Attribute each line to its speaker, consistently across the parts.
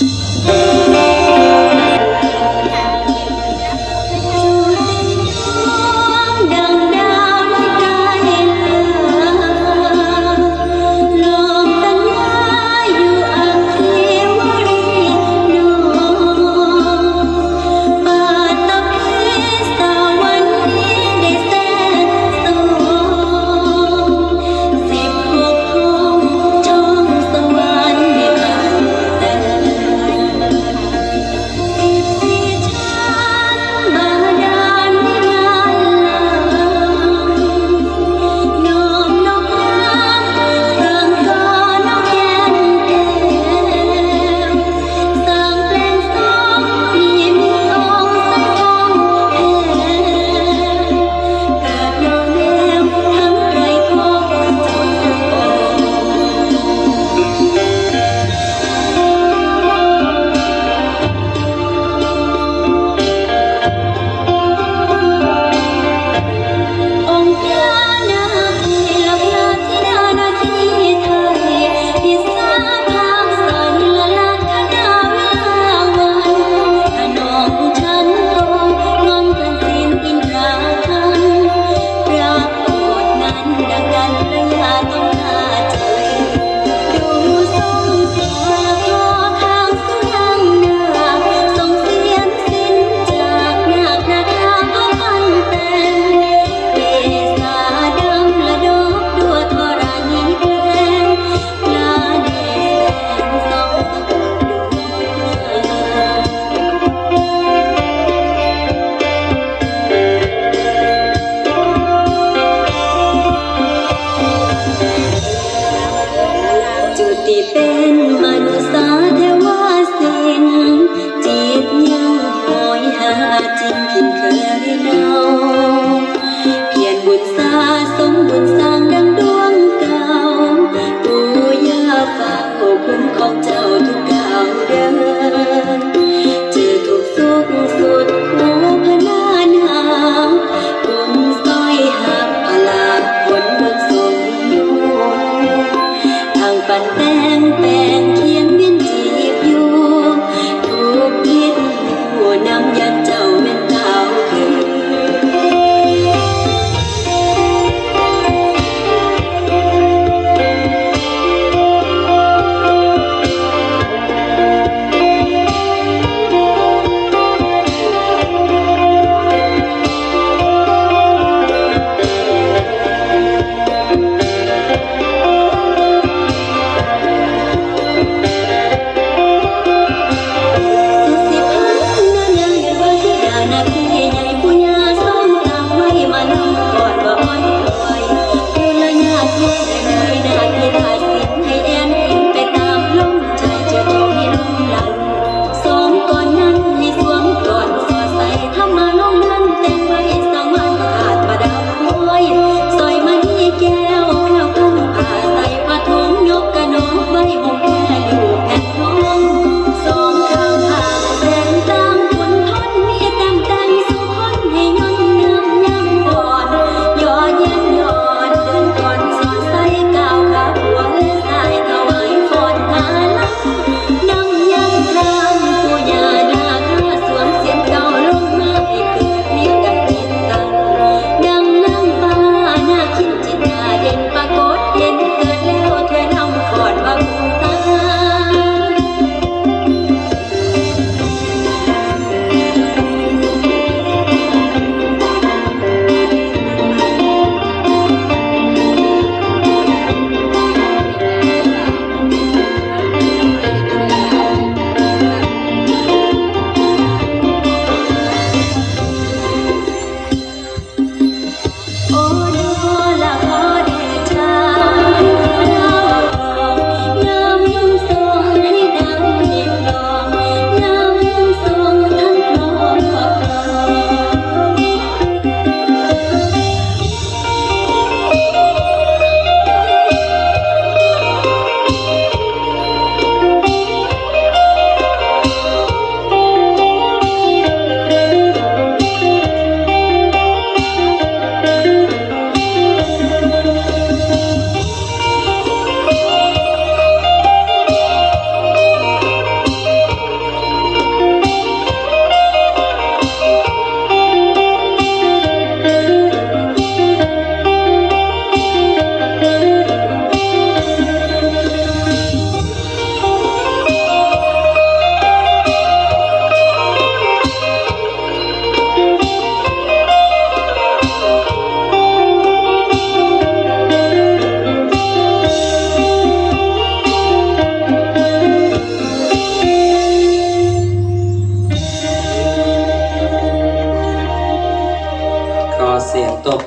Speaker 1: ดั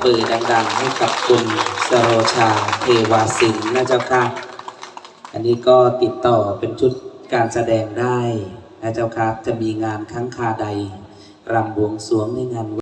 Speaker 1: เบ
Speaker 2: อร์ดังๆ ให้กับคุณสโรชาเทวาสิงห์นะเจ้าค่ะ อันนี้ก็ติดต่อเป็นชุดการแสดงได้นะเจ้าค่ะจะมีงานครั้งคาใดรำบวงสรวงในงาน